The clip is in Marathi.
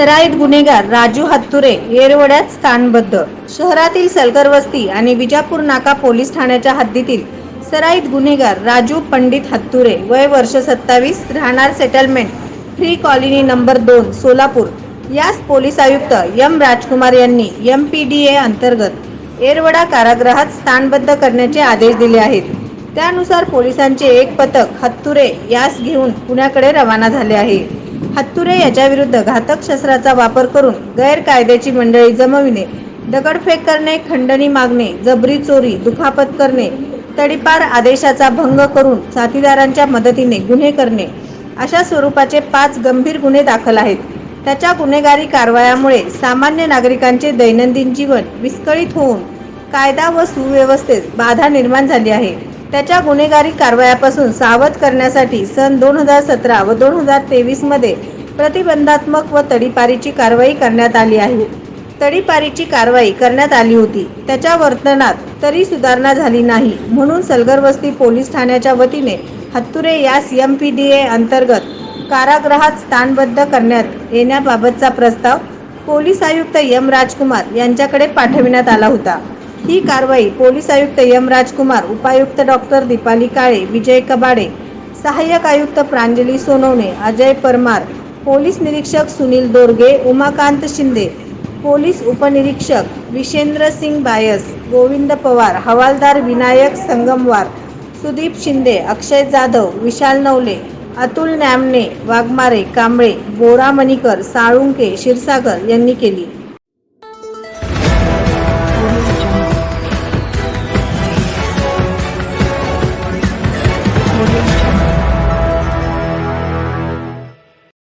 सराईत गुन्हेगार राजू हत्तुरे येरवड्यात स्थानबद्ध. शहरातील सलकर वस्ती आणि विजापूर नाका पोलीस ठाण्याच्या हद्दीतील सराईत गुन्हेगार राजू पंडित हत्तुरे वय वर्ष सत्तावीस राहणार सेटलमेंट फ्री कॉलनी नंबर दोन सोलापूर. यास पोलीस आयुक्त एम राजकुमार यांनी एम पी डी ए अंतर्गत येरवडा कारागृहात स्थानबद्ध करण्याचे आदेश दिले आहेत. त्यानुसार पोलिसांचे एक पथक हत्तुरे यास घेऊन पुण्याकडे रवाना झाले आहे. हत्तुरे याच्याविरुद्ध घातक शस्त्राचा वापर करून गैरकायद्याची मंडळी जमविणे दगडफेक करणे खंडणी मागणे जबरी चोरी दुखापत करणे तडीपार आदेशाचा भंग करून साथीदारांच्या मदतीने गुन्हे करणे अशा स्वरूपाचे पाच गंभीर गुन्हे दाखल आहेत. त्याच्या गुन्हेगारी कारवायामुळे सामान्य नागरिकांचे दैनंदिन जीवन विस्कळीत होऊन कायदा व सुव्यवस्थेत बाधा निर्माण झाली आहे. त्याच्या गुन्हेगारी कारवायापासून सावध करण्यासाठी सन दोन हजार सतरा व दोन हजार तेवीसमध्ये प्रतिबंधात्मक व तडीपारीची कारवाई करण्यात आली आहे. तडीपारीची कारवाई करण्यात आली होती. त्याच्या वर्तनात तरी सुधारणा झाली नाही. म्हणून सलगरवस्ती पोलीस ठाण्याच्या वतीने हत्तुरे यास एम पी डी ए अंतर्गत कारागृहात स्थानबद्ध करण्यात येण्याबाबतचा प्रस्ताव पोलीस आयुक्त यम राजकुमार यांच्याकडे पाठविण्यात आला होता. ही कारवाई पोलीस आयुक्त यम राजकुमार उपायुक्त डॉक्टर दीपाली काळे विजय कबाडे सहाय्यक आयुक्त प्रांजली सोनवणे अजय परमार पोलीस निरीक्षक सुनील दोरगे उमाकांत शिंदे पोलीस उपनिरीक्षक विशेंद्र सिंग बायस गोविंद पवार हवालदार विनायक संगमवार सुदीप शिंदे अक्षय जाधव विशाल नवले अतुल नॅमने वाघमारे कांबळे बोरा मणिकर साळुंके क्षीरसागर यांनी केली.